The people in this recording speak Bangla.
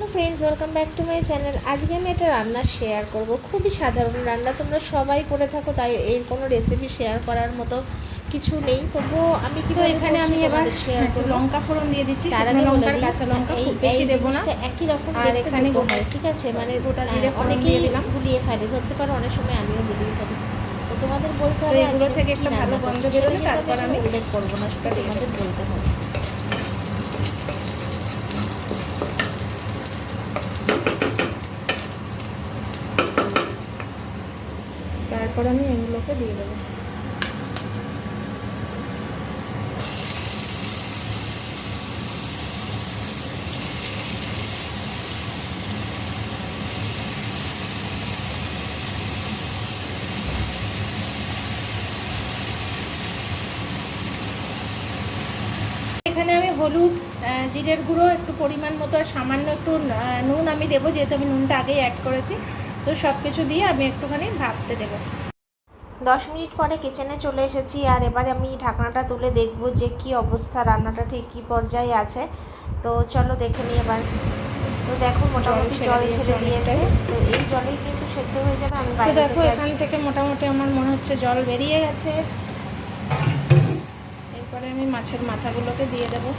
Hello friends welcome back to my channel আজকে আমি একটা রান্না শেয়ার করব। খুবই সাধারণ রান্না তোমরা সবাই করে থাকো তাই এর কোনো রেসিপি শেয়ার করার মতো কিছু নেই। তবুও আমি কি এখানে আমি এবার শেয়ার করব। লঙ্কা ফোড়ন দিয়ে দিচ্ছি তার আগে লঙ্কার কাঁচা লঙ্কা খুব বেশি দেবো না। একই রকম আর দেখতে এখানে দুটো হয় ঠিক আছে? মানে গোটা ফোড়ন অনেকেই দিলাম। গুলিয়ে ফেলে ধরতে পারো অনেক সময় আমিও গুলিয়ে ফেলি। তো তোমাদের বলতে হবে এগুলো থেকে একটা ভালো গন্ধ বেরোলে তারপর আমি আমি উল্লেখ করব না সেটা তোমাদের বলতে হবে। তারপর আমি এগুলোকে দিয়ে দেবো। এখানে আমি হলুদ জিরের গুঁড়ো একটু পরিমাণ মতো সামান্য একটু নুন আমি দেবো, যেহেতু আমি নুনটা আগেই অ্যাড করেছি। তো সব কিছু দিয়ে আমি একটুখানি ভাবতে দেবো। দশ মিনিট পরে কিচেনে চলে এসেছি আর এবারে আমি ঢাকনাটা তুলে দেখব যে কি অবস্থা রান্নাটা ঠিক কী পর্যায়ে আছে। তো চলো দেখে নিই এবার। তো দেখো মোটামুটি জল ছেড়ে দিয়েছে। তো এই জলেই কিন্তু সেদ্ধ হয়ে যাবে আমি তো দেখো এখান থেকে মোটামুটি আমার মনে হচ্ছে জল বেরিয়ে গেছে। এরপরে আমি মাছের মাথাগুলোকে দিয়ে দেবো।